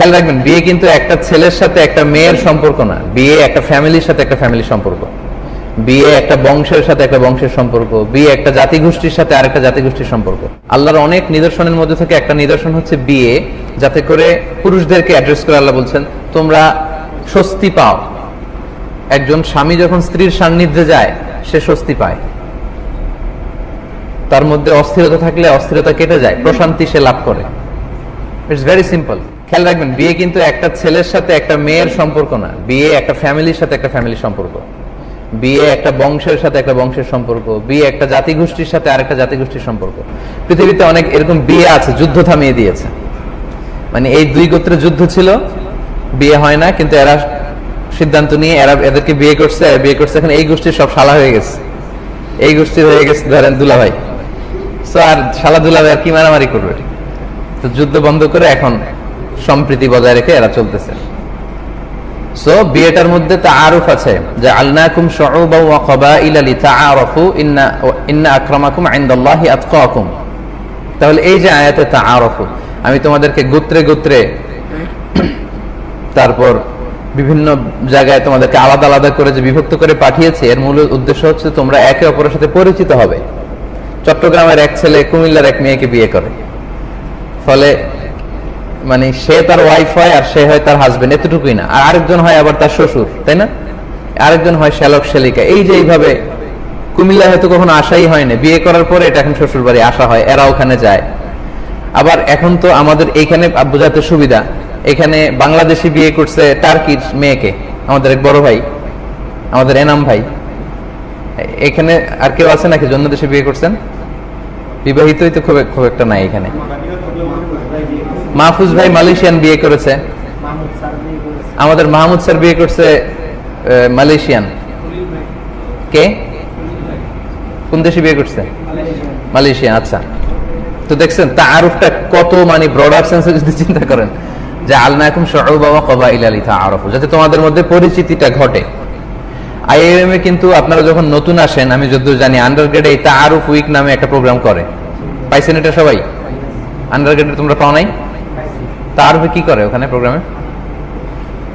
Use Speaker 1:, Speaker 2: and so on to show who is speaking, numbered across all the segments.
Speaker 1: খেয়াল রাখবেন, বিয়ে কিন্তু একটা ছেলের সাথে একটা মেয়ের সম্পর্ক না। বিয়ে একটা ফ্যামিলির সাথে একটা ফ্যামিলির সম্পর্ক। বিয়ে একটা বংশের সাথে একটা বংশের সম্পর্ক। বিয়ে একটা জাতিগোষ্ঠীর সাথে আরেকটা জাতিগোষ্ঠীর সম্পর্ক। আল্লাহর অনেক নিদর্শনের মধ্যে থেকে একটা নিদর্শন হচ্ছে বিয়ে, যাতে করে পুরুষদেরকে অ্যাড্রেস করে আল্লাহ বলছেন, তোমরা স্বস্তি পাও। একজন স্বামী যখন স্ত্রীর সান্নিধ্যে যায়, সে স্বস্তি পায়। তার মধ্যে অস্থিরতা থাকলে অস্থিরতা কেটে যায়, প্রশান্তি সে লাভ করে। ইটস ভেরি সিম্পল খেয়াল রাখবেন, বিয়ে কিন্তু একটা ছেলের সাথে একটা মেয়ের সম্পর্ক না। বিয়ে একটা ফ্যামিলির সাথে একটা ফ্যামিলির সম্পর্ক। বিয়ে একটা বংশের সাথে একটা বংশের সম্পর্ক। বিয়ে একটা জাতিগোষ্ঠীর সাথে আরেকটা জাতিগোষ্ঠীর সম্পর্ক। পৃথিবীতে অনেক এরকম বিয়ে আছে, যুদ্ধ থামিয়ে দিয়েছে। মানে এই দুই গোত্রের যুদ্ধ ছিল, বিয়ে হয় না, কিন্তু এরা সিদ্ধান্ত নিয়ে এরা এদেরকে বিয়ে করছে বিয়ে করছে। এখন এই গোষ্ঠীর সব শালা হয়ে গেছে। এই গোষ্ঠীর হয়ে গেছে, ধরেন দুলাভাই। সো আর শালা দুলাভাই আর কি মারামারি করবে? তো যুদ্ধ বন্ধ করে এখন সম্প্রীতি বজায় রেখে এরা চলতেছে। সো বিয়েটার মধ্যে আছে যে ইন্না ইন্না আতকাকুম। তাহলে এই যে আয়াতে আমি তোমাদেরকে গোত্রে গোত্রে তারপর বিভিন্ন জায়গায় তোমাদেরকে আলাদা আলাদা করে যে বিভক্ত করে পাঠিয়েছি, এর মূল উদ্দেশ্য হচ্ছে তোমরা একে অপরের সাথে পরিচিত হবে। চট্টগ্রামের এক ছেলে কুমিল্লার এক মেয়েকে বিয়ে করে। ফলে মানে সে তার ওয়াইফ হয় আর সে হয় তার হাজবেন্ড এতটুকুই না। আর আরেকজন হয় আবার তার শ্বশুর, তাই না? আরেকজন হয় শ্যালক শালিকা এই যে এইভাবে কুমিল্লা হয়তো কখনো আশাই হয় না বিয়ে করার পরে এটা এখন শ্বশুর বাড়ি আসা হয়, এরা ওখানে যায়। আবার এখন তো আমাদের এইখানে বোঝাতে সুবিধা। এখানে বাংলাদেশি বিয়ে করছে টার্কির মেয়েকে, আমাদের এক বড় ভাই, আমাদের এনাম ভাই। এখানে আর কেউ আছে নাকি? জন্য দেশে বিয়ে করছেন? বিবাহিতই তো খুব খুব একটা নাই এখানে। মাহফুজ ভাই মালয়েশিয়ান বিয়ে করেছে। আমাদের মাহমুদ স্যার বিয়ে করছে মালয়েশিয়ান। কে? কোন দেশে বিয়ে করছে? মালয়েশিয়া আচ্ছা। তো দেখছেন তা আরফটা কত মানে ব্রডার সেন্সে যদি চিন্তা করেন, যে আলনা এখন বাবা কবা ইলালি তা আরফ যাতে তোমাদের মধ্যে পরিচিতিটা ঘটে। আইএম এ কিন্তু আপনারা যখন নতুন আসেন, আমি যদ্দূর জানি আন্ডার গ্রেডে এই তাআরুফ উইক নামে একটা প্রোগ্রাম করে। পাইছেন এটা সবাই? আন্ডার গ্রেডে তোমরা পাও নাই? তাআরুফে কি করে ওখানে প্রোগ্রামে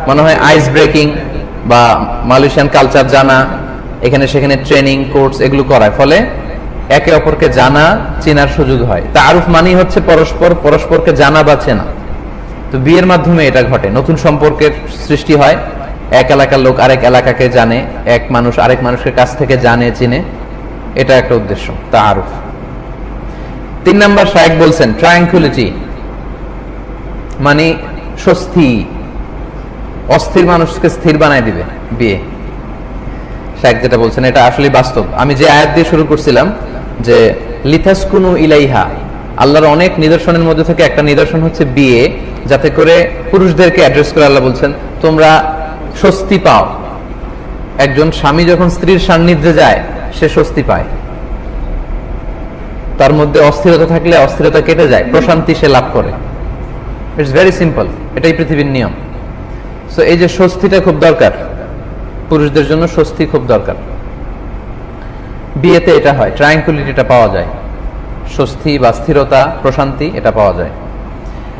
Speaker 1: মনে হয় আইস ব্রেকিং বা মালয়েশিয়ান কালচার জানা, এখানে সেখানে ট্রেনিং কোর্স এগুলো করায়। ফলে একে অপরকে জানা, চেনার সুযোগ হয়। তাআরুফ মানেই হচ্ছে পরস্পর, পরস্পরকে জানা বা চেনা। তো বিয়ের মাধ্যমে এটা ঘটে। নতুন সম্পর্কের সৃষ্টি হয়। এক এলাকার লোক আরেক এলাকাকে জানে, এক মানুষ আরেক মানুষের কাছ থেকে জানে, চিনে। এটা একটা উদ্দেশ্য তা আরুফ তিন নাম্বার শায়েক বলছেন ট্রায়াঙ্কুলিটি মানে স্বস্তি, অস্থির মানুষকে স্থির বানায় দিবে বিয়ে। শায়েক যেটা বলছেন, এটা আসলে বাস্তব। আমি যে আয়াত দিয়ে শুরু করছিলাম যে লিথাসকুনু ইলাইহা, আল্লাহর অনেক নিদর্শনের মধ্যে থেকে একটা নিদর্শন হচ্ছে বিয়ে, যাতে করে পুরুষদেরকে অ্যাড্রেস করে আল্লাহ বলছেন, তোমরা স্বস্তি পাও। একজন স্বামী যখন স্ত্রীর সান্নিধ্যে যায়, সে স্বস্তি পায়। তার মধ্যে অস্থিরতা থাকলে অস্থিরতা কেটে যায়, প্রশান্তি সে লাভ করে। ইটস ভেরি সিম্পল এটাই পৃথিবীর নিয়ম। সো এই যে স্বস্তিটা খুব দরকার। পুরুষদের জন্য স্বস্তি খুব দরকার। বিয়েতে এটা হয়। ট্রায়াঙ্কুলিটিটা পাওয়া যায়। স্বস্তি বা স্থিরতা, প্রশান্তি, এটা পাওয়া যায়।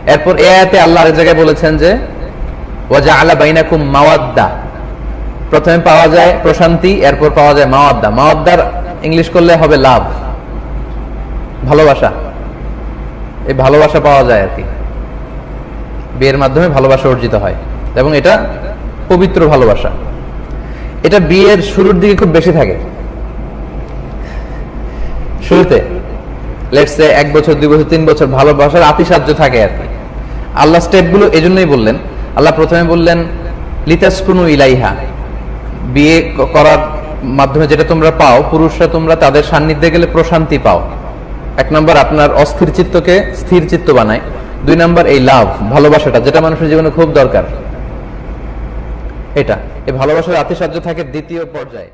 Speaker 1: এরপর এ আয়াতে আল্লাহ আরেক জায়গায় বলেছেন যে ওয়াজা আলা বাইনাকুম মাওয়াদ্দা। প্রথমে পাওয়া যায় প্রশান্তি, এরপর পাওয়া যায় মাওয়াদ্দা। মাওয়াদ্দার ইংলিশ করলে হবে লাভ। ভালোবাসা। এই ভালোবাসা পাওয়া যায় আর কি। বিয়ের মাধ্যমে ভালোবাসা অর্জিত হয় এবং এটা পবিত্র ভালোবাসা। এটা বিয়ের শুরুর দিকে খুব বেশি থাকে। শুরুতে লেটস এক বছর, দুই বছর, তিন বছর ভালোবাসার আতিসাহ্য থাকে আর কি। আল্লাহ স্টেপগুলো এই জন্যই বললেন, আল্লাহ প্রথমে বললেন, লিতাসকুনু ইলাইহা। বিয়ে করার মাধ্যমে যেটা তোমরা পাও, পুরুষরা তোমরা তাদের সান্নিধ্যে গেলে প্রশান্তি পাও। এক নম্বর, আপনার অস্থির চিত্তকে স্থির চিত্ত বানায়। দুই নাম্বার, এই লাভ, ভালোবাসাটা, যেটা মানুষের জীবনে খুব দরকার। এটা, এই ভালোবাসার আতিসাহ্য থাকে দ্বিতীয় পর্যায়ে।